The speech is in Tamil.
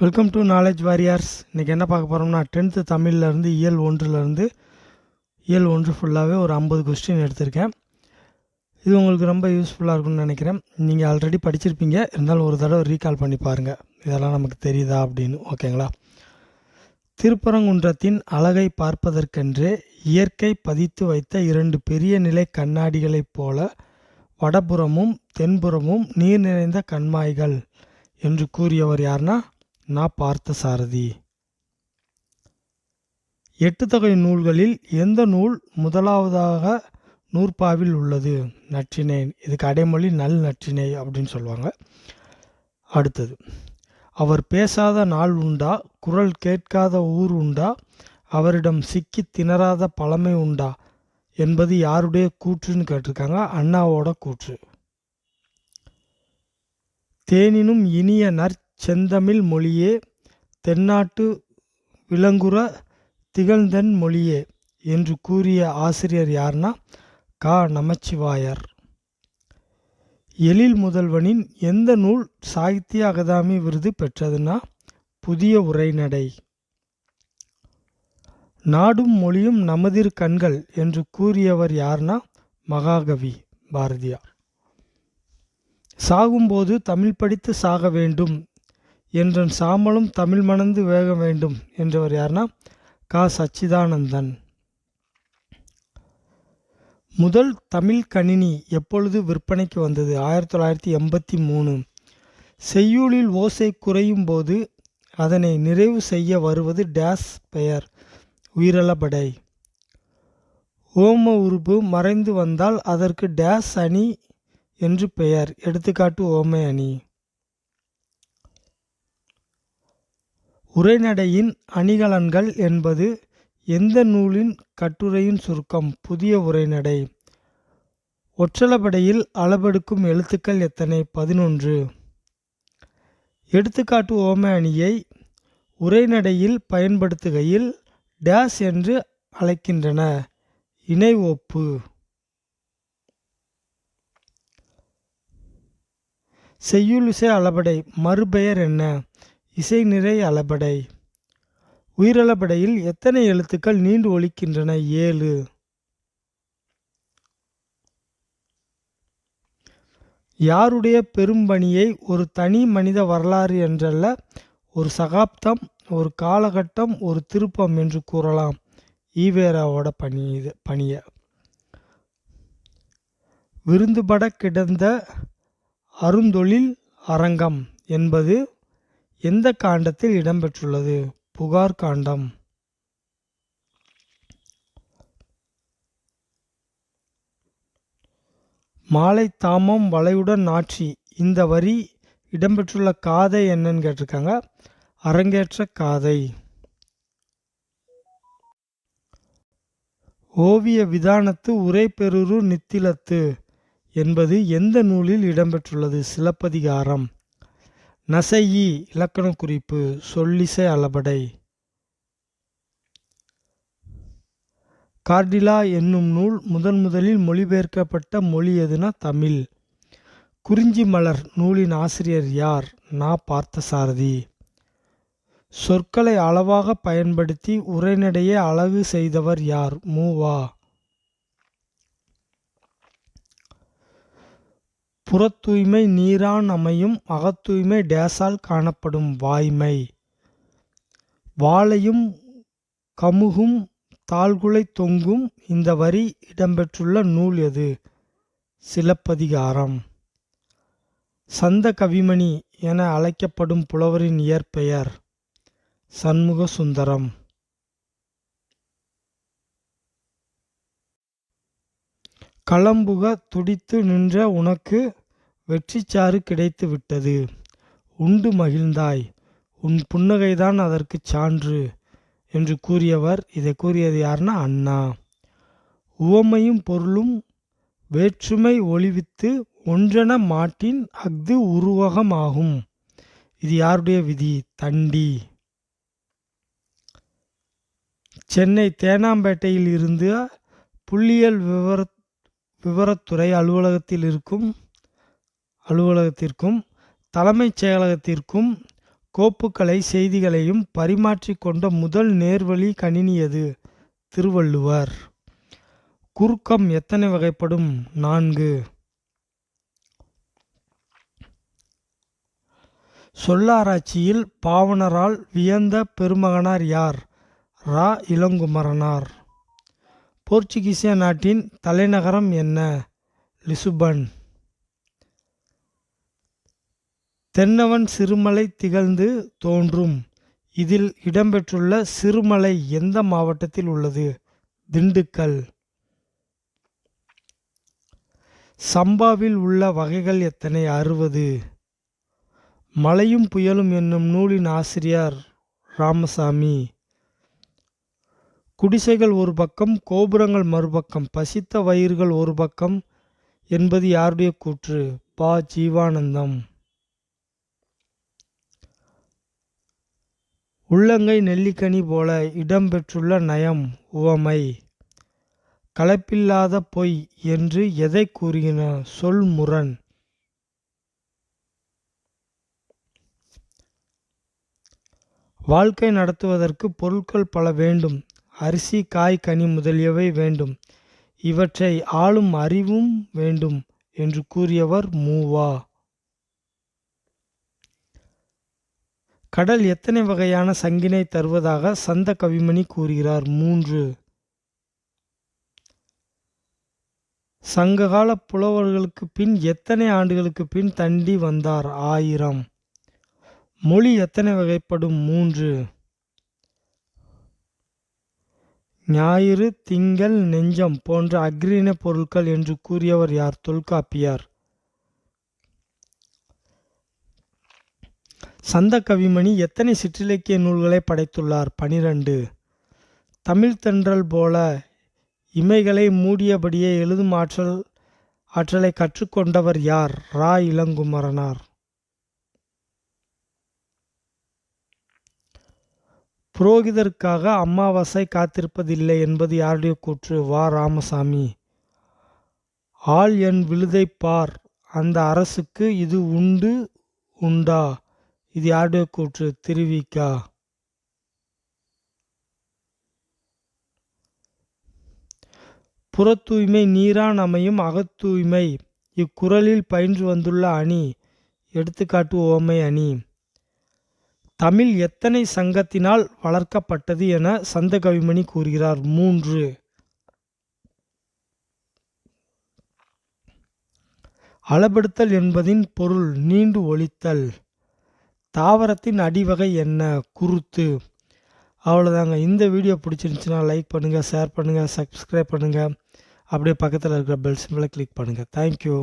வெல்கம் டு நாலேஜ் வாரியர்ஸ் இன்றைக்கி என்ன பார்க்க போகிறோம்னா டென்த்து தமிழ்லேருந்து இயல் ஒன்றுலேருந்து இயல் ஒன்று ஃபுல்லாகவே ஒரு ஐம்பது கொஸ்டின் எடுத்திருக்கேன். இது உங்களுக்கு ரொம்ப யூஸ்ஃபுல்லாக இருக்கும்னு நினைக்கிறேன். நீங்கள் ஆல்ரெடி படிச்சிருப்பீங்க. இருந்தாலும் ஒரு தடவை ரீகால் பண்ணி பாருங்கள் இதெல்லாம் நமக்கு தெரியுதா அப்படின்னு. ஓகேங்களா திருப்பரங்குன்றத்தின் அழகை பார்ப்பதற்கென்றே இயற்கை பதித்து வைத்த இரண்டு பெரிய நிலை கண்ணாடிகளைப் போல வடபுறமும் தென்புறமும் நீர் நிறைந்த கண்மாய்கள் என்று கூறியவர் யாருன்னா நான் பார்த்த சாரதி. எட்டு தொகை நூல்களில் எந்த நூல் முதலாவதாக நூற்பாவில் உள்ளது? நற்றினை. இதுக்கு அடைமொழி நல் நற்றினை அப்படின்னு சொல்லுவாங்க. அடுத்தது அவர் பேசாத நாள் உண்டா? குரல் கேட்காத ஊர் உண்டா? அவரிடம் சிக்கி திணறாத பழமை உண்டா? என்பது யாருடைய கூற்றுன்னு கேட்டிருக்காங்க. அண்ணாவோட கூற்று. தேனினும் இனிய நற் செந்தமிழ் மொழியே தென்னாட்டு விலங்குற திகழ்ந்தென் மொழியே என்று கூறிய ஆசிரியர் யார்னா கா. நமச்சிவாயர். எழில் முதல்வனின் எந்த நூல் சாகித்ய அகாதமி விருது பெற்றதுன்னா புதிய உரைநடை. நாடும் மொழியும் நமதிர் கண்கள் என்று கூறியவர் யார்னா மகாகவி பாரதியார். சாகும்போது தமிழ் படித்து சாக வேண்டும் என்றன் சாமலும் தமிழ் மணந்து வேக வேண்டும் என்றவர் யார்னா கா. சச்சிதானந்தன். முதல் தமிழ் கணினி எப்பொழுது விற்பனைக்கு வந்தது? ஆயிரத்தி தொள்ளாயிரத்தி எண்பத்தி மூணு. செய்யுளில் ஓசை குறையும் போது அதனை நிறைவு செய்ய வருவது டேஸ் பெயர் உயிரளபடை. ஓம உருபு மறைந்து வந்தால் அதற்கு டேஸ் அணி என்று பெயர் எடுத்துக்காட்டு ஓமை அணி. உரைநடையின் அணிகலன்கள் என்பது எந்த நூலின் கட்டுரையின் சுருக்கம்? புதிய உரைநடை. ஒற்றளபடையில் அளபெடுக்கும் எழுத்துக்கள் எத்தனை? பதினொன்று. எடுத்துக்காட்டு ஓம அணியை உரைநடையில் பயன்படுத்துகையில் டேஸ் என்று அழைக்கின்றன. இணை ஒப்பு. செய்யுளிசை அளபடை மறுபெயர் என்ன? இசை நிறை அளபடை. உயிரளபடையில் எத்தனை எழுத்துக்கள் நீண்டு ஒழிக்கின்றன ஏழு. யாருடைய பெரும்பணியை ஒரு தனி மனித வரலாறு என்றல்ல ஒரு சகாப்தம் ஒரு காலகட்டம் ஒரு திருப்பம் என்று கூறலாம். ஈவேராவோட பணி இது பணியை. விருந்துபட கிடந்த அருந்தொழில் அரங்கம் என்பது எந்த காண்டத்தில் இடம்பெற்றுள்ளது? புகார் காண்டம். மாலை தாமம் வளையுடன் ஆட்சி. இந்த வரி இடம்பெற்றுள்ள காதை என்னன்னு கேட்டிருக்காங்க. அரங்கேற்ற காதை. ஓவிய விதானத்து உரைபெருரு நித்திலத்து என்பது எந்த நூலில் இடம்பெற்றுள்ளது? சிலப்பதிகாரம். நசையி இலக்கண குறிப்பு சொல்லிசை அளபடை. கார்டிலா என்னும் நூல் முதன் முதலில் மொழிபெயர்க்கப்பட்ட மொழி எதுனா தமிழ். குறிஞ்சி மலர் நூலின் ஆசிரியர் யார்? நா. பார்த்தசாரதி. சொற்களை அளவாக பயன்படுத்தி உரைநடையை அழகு செய்தவர் யார்? மூவா புறத்தூய்மை நீரான் அமையும் அகத்தூய்மை டேசால் காணப்படும் வாய்மை. வாழையும் கமுகும் தாழ்குலை தொங்கும் இந்த வரி இடம்பெற்றுள்ள நூல் எது? சிலப்பதிகாரம். சந்த கவிமணி என அழைக்கப்படும் புலவரின் இயற்பெயர் சண்முக சுந்தரம் களம்புக துடித்து நின்ற உனக்கு வெற்றிச்சாறு கிடைத்து விட்டது. உண்டு மகிழ்ந்தாய். உன் புன்னகைதான் அதற்குச் சான்று என்று கூறியவர். இதை கூறியது யாருன்னா அண்ணா. உவமையும் பொருளும் வேற்றுமை ஒளிவித்து ஒன்றென மாட்டின் அஃது உருவகமாகும். இது யாருடைய விதி? தண்டி. சென்னை தேனாம்பேட்டையில் இருந்து புள்ளியியல் விவர விவரத்துறை அலுவலகத்தில் இருக்கும் அலுவலகத்திற்கும் தலைமைச் செயலகத்திற்கும் கோப்புக்களை செய்திகளையும் பரிமாற்றிக்கொண்ட முதல் நேர்வழி கணினி எது? திருவள்ளுவர். குறுக்கம் எத்தனை வகைப்படும்? நான்கு. சொல்லாராய்ச்சியில் பாவணரால் வியந்த பெருமகனார் யார்? ரா. இளங்குமரனார். போர்ச்சுகீசிய நாட்டின் தலைநகரம் என்ன? லிசுபன். தென்னவன் சிறுமலை திகழ்ந்து தோன்றும். இதில் இடம்பெற்றுள்ள சிறுமலை எந்த மாவட்டத்தில் உள்ளது? திண்டுக்கல். சம்பாவில் உள்ள வகைகள் எத்தனை? அறுபது. மலையும் புயலும் என்னும் நூலின் ஆசிரியர் ராமசாமி. குடிசைகள் ஒரு பக்கம் கோபுரங்கள் மறுபக்கம் பசித்த வயிறுகள் ஒரு பக்கம் என்பது யாருடைய கூற்று? பா. ஜீவானந்தம். உள்ளங்கை நெல்லிக்கனி போல இடம்பெற்றுள்ள நயம் உவமை. கலப்பில்லாத பொய் என்று எதை கூறுகின? சொல் முரண். வாழ்க்கை நடத்துவதற்கு பொருட்கள் பல வேண்டும். அரிசி காய் கனி முதலியவை வேண்டும். இவற்றை ஆளும் அறிவும் வேண்டும் என்று கூறியவர் மூவா. கடல் எத்தனை வகையான சங்கினை தருவதாக சந்த கவிமணி கூறுகிறார். மூன்று. சங்ககால புலவர்களுக்கு பின் எத்தனை ஆண்டுகளுக்கு பின் தண்டி வந்தார்? ஆயிரம். மொழி எத்தனை வகைப்படும்? மூன்று. ஞாயிறு திங்கள் நெஞ்சம் போன்ற அக்ரீன பொருட்கள் என்று கூறியவர் யார்? தொல்காப்பியார். சந்த கவிமணி எத்தனை சிற்றிலக்கிய நூல்களை படைத்துள்ளார்? பனிரெண்டு. தமிழ்த்தன்றல் போல இமைகளை மூடியபடியே எழுதும் ஆற்றல் ஆற்றலை கற்றுக்கொண்டவர் யார்? ரா. இளங்குமரனார். புரோகிதருக்காக அமாவாசை காத்திருப்பதில்லை என்பது யாருடைய கூற்று? வா ராமசாமி. ஆள் என் விழுதை பார் அந்த அரசுக்கு இது உண்டு உண்டா? இது யாருடைய கூற்று? திருவிக்கா புறத்தூய்மை நீரான் அமையும் அகத்தூய்மை இக்குறளில் பயின்று வந்துள்ள அணி. எடுத்துக்காட்டு ஓமை அணி. தமிழ் எத்தனை சங்கத்தினால் வளர்க்கப்பட்டது என சந்த கவிமணி கூறுகிறார். மூன்று. அளபடுத்தல் என்பதின் பொருள் நீண்டு ஒழித்தல். தாவரத்தின் அடிவகை என்ன? குருத்து. அவ்வளோதாங்க இந்த வீடியோ பிடிச்சிருந்துச்சுன்னா லைக் பண்ணுங்கள் ஷேர் பண்ணுங்கள் சப்ஸ்கிரைப் பண்ணுங்கள் அப்படியே பக்கத்தில் இருக்கிற பெல் சிம்பிளை கிளிக் பண்ணுங்கள் தேங்க்யூ